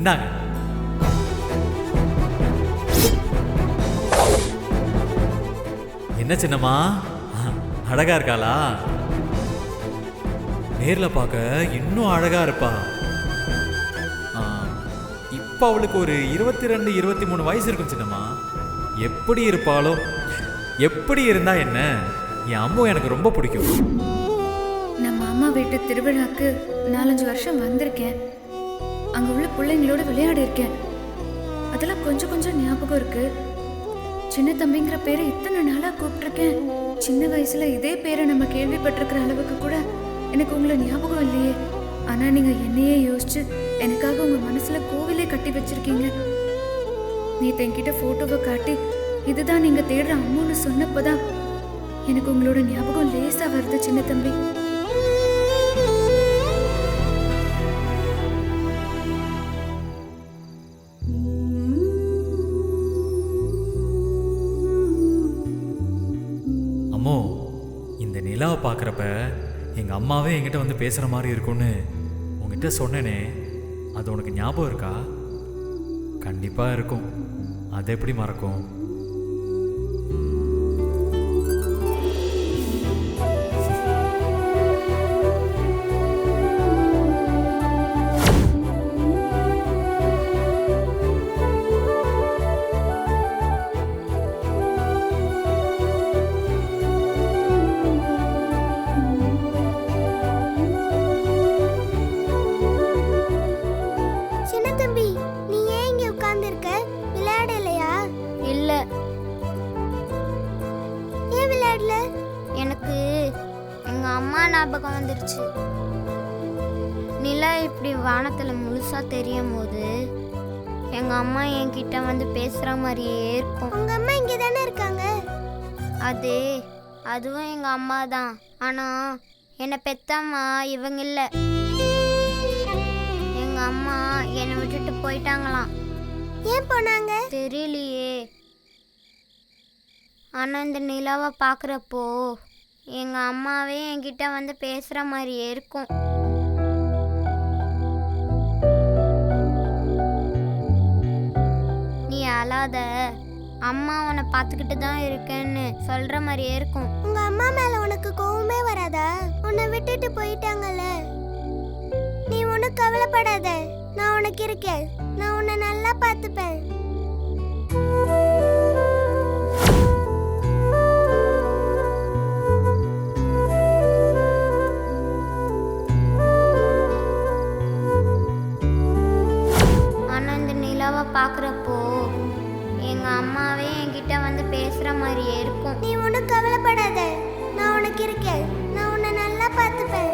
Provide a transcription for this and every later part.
இந்தாங்க. என்ன சின்னம்மா? அழகா இருக்காளா? நேர்ல பார்க்க இன்னும் அழகா இருப்பா. ஆ, இப்ப அவளுக்கு ஒரு இருபத்தி ரெண்டு இருபத்தி மூணு வயசு இருக்கும் சின்னம்மா. எப்படி இருப்பாளோ? எப்படி இருந்தா என்ன? என் அம்மு எனக்கு ரொம்ப பிடிக்கும். நம்ம அம்மா வீட்டு திருவிழாக்கு நாலஞ்சு வருஷம் வந்திருக்கேன். அங்க உள்ள பிள்ளைங்களோட விளையாடி இருக்கேன் அதெல்லாம் கொஞ்சம் கொஞ்சம் ஞாபகம் இருக்கு. சின்ன தம்பிங்கிற பேரை இத்தனை நாளா கூப்பிட்டுருக்கேன். சின்ன வயசுல இதே பேரை நம்ம கேள்விப்பட்டிருக்கிற அளவுக்கு கூட எனக்கு உங்களை ஞாபகம் இல்லையே. ஆனா நீங்க என்னையே யோசிச்சு எனக்காக உங்க மனசுல கோவிலே கட்டி வச்சிருக்கீங்க. நேத்து என்கிட்ட போட்டோவை காட்டி இதுதான் நீங்க தேடுற அம்முன்னு சொன்னப்பதான் எனக்கு உங்களோட ஞாபகம் லேசா வருது சின்ன தம்பி. பார்க்குறப்ப எங்கள் அம்மாவே என்கிட்ட வந்து பேசுகிற மாதிரி இருக்கும்னு உங்ககிட்ட சொன்னேனே. அது உனக்கு ஞாபகம் இருக்கா? கண்டிப்பாக இருக்கும். அது எப்படி மறக்கும்? விளையாடல எனக்கு எங்க அம்மா ஞாபகம் வந்துருச்சு. நிலா இப்படி வானத்துல முழுசா தெரியும் போது எங்க அம்மா என்கிட்ட வந்து பேசுற மாதிரியே இருக்கும். உங்க அம்மா இங்க தானே இருக்காங்க? அது அதுவும் எங்க அம்மா தான். ஆனா என்னை பெத்தம்மா இவங்க இல்ல. எங்க அம்மா என்னை விட்டுட்டு போயிட்டாங்களாம். ஏன் போனாங்க? தெரியலையே. ஆனால் இந்த நிலாவை பார்க்குறப்போ எங்கள் அம்மாவே என்கிட்ட வந்து பேசுகிற மாதிரியே இருக்கும். நீ அழாத. அம்மா உன்னை பார்த்துக்கிட்டு தான் இருக்கேன்னு சொல்கிற மாதிரியே இருக்கும். உங்கள் அம்மா மேலே உனக்கு கோவமே வராதா? உன்னை விட்டுட்டு போயிட்டாங்கல்ல. நீ ஒன்றும் கவலைப்படாத. நான் உனக்கு இருக்கேன். நான் உன்னை நல்லா பார்த்துப்பேன். நிலாவை பார்க்குறப்போ எங்க அம்மாவே என்கிட்ட வந்து பேசுற மாதிரியே இருக்கும். நீ ஒன்றும் கவலைப்படாத. நான் உனக்கு இருக்கேன். நான் உன்னை நல்லா பார்த்துப்பேன்.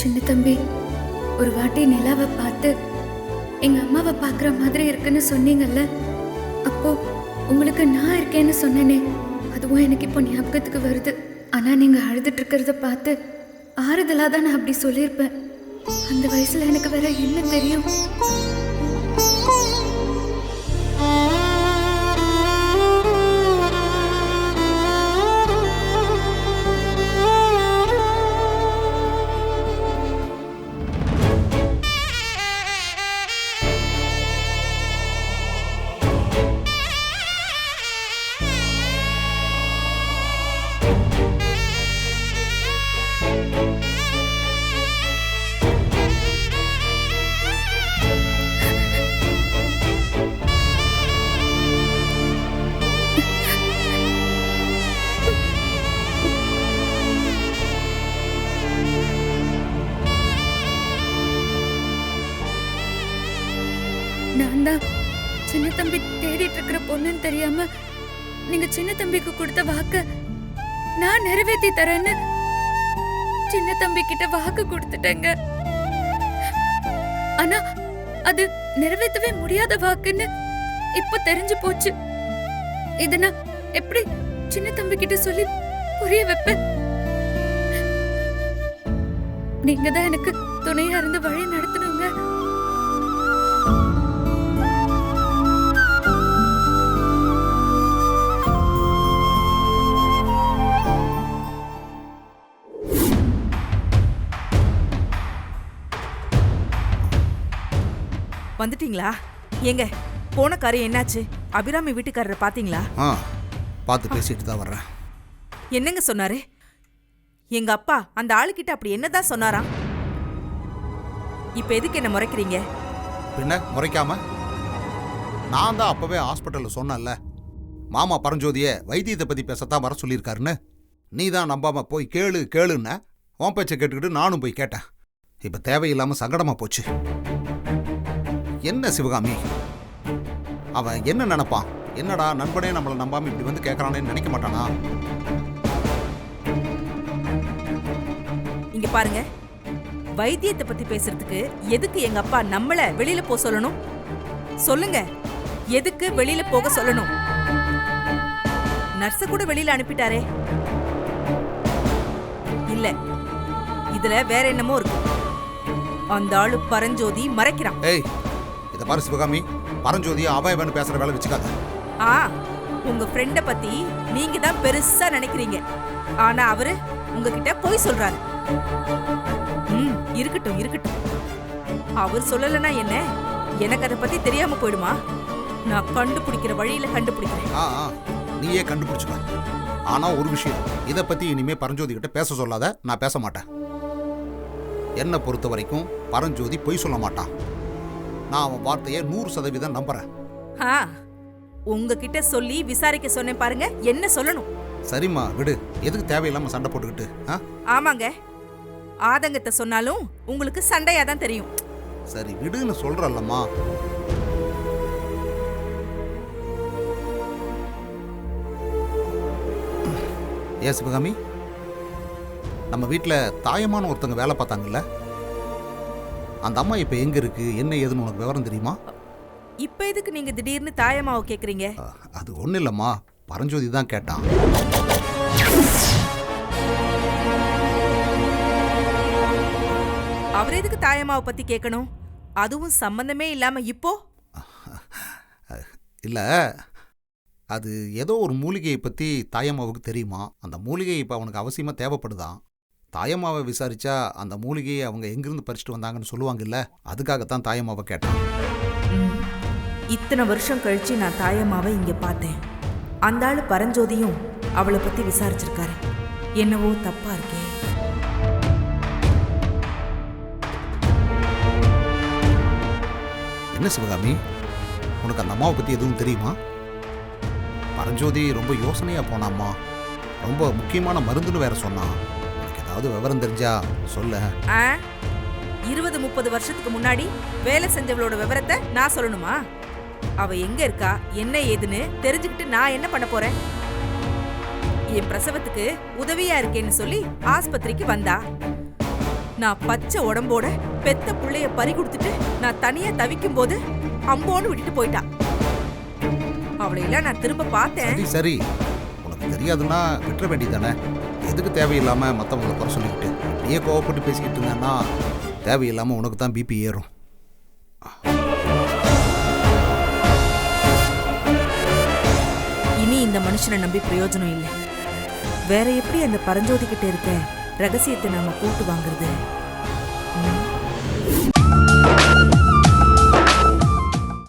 சின்ன தம்பி ஒரு வாட்டி நிலாவை பார்த்து எங்க அம்மாவை பார்க்குற மாதிரி இருக்குன்னு சொன்னீங்கல்ல? அப்போ உங்களுக்கு நான் இருக்கேன்னு சொன்னேனே. அதுவும் எனக்கு இப்போ ஞாபகத்துக்கு வருது. ஆனால் நீங்கள் அழுதுட்டு இருக்கிறத பார்த்து ஆறுதலாக தான் நான் அப்படி சொல்லியிருப்பேன். அந்த வயசுல எனக்கு வேற என்ன தெரியும்? நான் தான் சின்ன தம்பி தேடிட்டு இருக்கிற பொண்ணுன்னு தெரியாம நீங்க சின்ன தம்பிக்கு கொடுத்த வாக்க நான் நிறைவேத்தி தரேன்னு சின்ன தம்பி கிட்ட வாக்கு கொடுத்துட்டேங்க. ஆனா அது நிறைவேற்றவே முடியாத வாக்குன்னு இப்ப தெரிஞ்சு போச்சு. இத நான் எப்படி சின்ன தம்பி கிட்ட சொல்லி புரிய வைப்பேன்? நீங்க தான் எனக்கு துணையா இருந்து வழி நடத்தணுங்க. வந்துட்டீங்களா? ஏங்க போன காரியம் என்னாச்சு? அபிராமி வீட்டுக்காரரை பாத்தீங்களா ஆ பார்த்து பேசிட்டு தான் வர்றேன். என்னங்க சொன்னாரு? எங்க அப்பா அந்த ஆளுகிட்ட அப்படி என்னதான் சொன்னாராம்? இப்ப எதுக்கு என்ன முறைக்கிறீங்க? பின்ன முறைக்காம? நான் தான் அப்பவே ஹாஸ்பிட்டலில் சொன்னேன்ல. மாமா பரஞ்சோதிய வைத்தியத்தை பற்றி பேசத்தான் வர சொல்லியிருக்காருன்னு. நீ தான் நம்பாம போய் கேளு கேளுன்ன உன் பேச்சை கேட்டுக்கிட்டு நானும் போய் கேட்டேன். இப்போ தேவையில்லாமல் சங்கடமா போச்சு. என்ன சிவகாமி? அவன் என்ன நினைப்பான்? என்னடா நண்பனே நம்மளை நம்பாம இப்படி வந்து கேட்கறானேன்னு நினைக்க மாட்டானா? இங்க பாருங்க. வைத்தியத்தை பத்தி பேசுறதுக்கு எதுக்கு எங்க அப்பா நம்மள வெளியில போக சொல்லணும்? சொல்லுங்க. எதுக்கு வெளியில போக சொல்லணும்? நர்ஸ கூட வெளியில அனுப்பிட்டாரே. இல்ல. இதுல வேற என்னமோ இருக்கு. அந்த ஆளு பரஞ்சோதி மறைக்கிறான். இதை பாரு சிவகாமி பரஞ்சோதியை அவன் இவன் பேசுகிற வேலை வச்சுக்காத. ஆ உங்க ஃப்ரெண்ட பத்தி நீங்க தான் பெருசா நினைக்கிறீங்க. ஆனா அவரு உங்ககிட்ட போய் சொல்றாரு. ம் இருக்கட்டும் இருக்கட்டும். அவர் சொல்லலனா என்ன? எனக்கு அதை பத்தி தெரியாம போயிடுமா? நான் கண்டுபிடிக்கிற வழியில கண்டுபிடிக்கிறேன். ஆ ஆ, நீயே கண்டுபிடிச்சுக்க. ஆனா ஒரு விஷயம் இதை பத்தி இனிமே பரஞ்சோதி கிட்ட பேச சொல்லாத நான் பேச மாட்டேன். என்னை பொறுத்த வரைக்கும் பரஞ்சோதி பொய் சொல்ல மாட்டான். நான் அவன் வார்த்தையை நூறு சதவீதம் நம்புறேன். ஆ உங்ககிட்ட சொல்லி விசாரிக்க சொன்னேன் பாருங்க என்ன சொல்லணும்? சரிம்மா விடு. எதுக்கு தேவையில்லாம சண்டை போட்டுக்கிட்டு ஆ? ஆமாங்க. ஆதங்கத்தை சொன்னாலும் உங்களுக்கு சண்டையா தான் தெரியும். சரி விடுன்னு சொல்றல்லம்மா. ஏ சிவகாமி நம்ம வீட்டில் தாயமான ஒருத்தங்க வேலை பார்த்தாங்கல்ல? அந்த அம்மா இப்போ எங்கே இருக்கு? என்ன ஏதுன்னு உனக்கு விவரம் தெரியுமா? இப்ப எதுக்கு நீங்க திடீர்னு தாயமாவை கேக்குறீங்க? அஹ், அது ஒன்றும் இல்லைம்மா. பரஞ்சோதி தான் கேட்டான். அவர் எதுக்கு தாயம்மாவை பத்தி கேட்கணும் அதுவும் சம்பந்தமே இல்லாம இப்போ? இல்லை அது ஏதோ ஒரு மூலிகையை பற்றி தாயம்மாவுக்கு தெரியுமா? அந்த மூலிகை இப்போ அவனுக்கு அவசியமாக தேவைப்படுதான் தாயம்மாவை விசாரிச்சா அந்த மூலிகையை அவங்க எங்கிருந்து பறிச்சுட்டு வந்தாங்கன்னு சொல்லுவாங்கல்ல அதுக்காகத்தான் தாயம்மாவை கேட்டான். இத்தனை வருஷம் கழிச்சு நான் தாயம்மாவை இங்க பார்த்தேன். அந்த ஆளு பரஞ்சோதியும் அவளை பத்தி விசாரிச்சிருக்காரு. என்னவோ தப்பா இருக்கே. என்ன சிவகாமி? உனக்கு அந்த அம்மாவை பற்றி எதுவும் தெரியுமா? பரஞ்சோதி ரொம்ப யோசனையாக போனாம்மா. ரொம்ப முக்கியமான மருந்துன்னு வேற சொன்னான். ஏதாவது விவரம் தெரிஞ்சா சொல்ல. இருபது முப்பது வருஷத்துக்கு முன்னாடி வேலை செஞ்சவளோட விவரத்தை நான் சொல்லணுமா? அவ எங்க இருக்கா? என்ன ஏதுன்னு தெரிஞ்சுக்கிட்டு நான் என்ன பண்ண போறேன்? என் பிரசவத்துக்கு உதவியா இருக்கேன்னு சொல்லி ஆஸ்பத்திரிக்கு வந்தா. நான் பச்சை உடம்போட பெத்த புள்ளைய பறி கொடுத்துட்டு நான் தனியா தவிக்கும் போது அம்போன்னு விட்டுட்டு போயிட்டா. அவளை எல்லாம் நான் திரும்ப பார்த்தேன். சரி சரி. உனக்கு தெரியாதுன்னா விட்டுற வேண்டியதானே எதுக்கு தேவையில்லாமல் மற்றவங்கள குறை சொல்லிக்கிட்டு? நீயே கோவப்பட்டு பேசிக்கிட்டு இருந்தேன்னா தேவையில்லாமல் உனக்கு தான் பிபி ஏறும். இனி இந்த மனுஷனை நம்பி பிரயோஜனம் இல்லை. வேற எப்படி அந்த பரஞ்சோதி கிட்ட இருக்க ரகசியத்தை நாம கூட்டு வாங்குறது?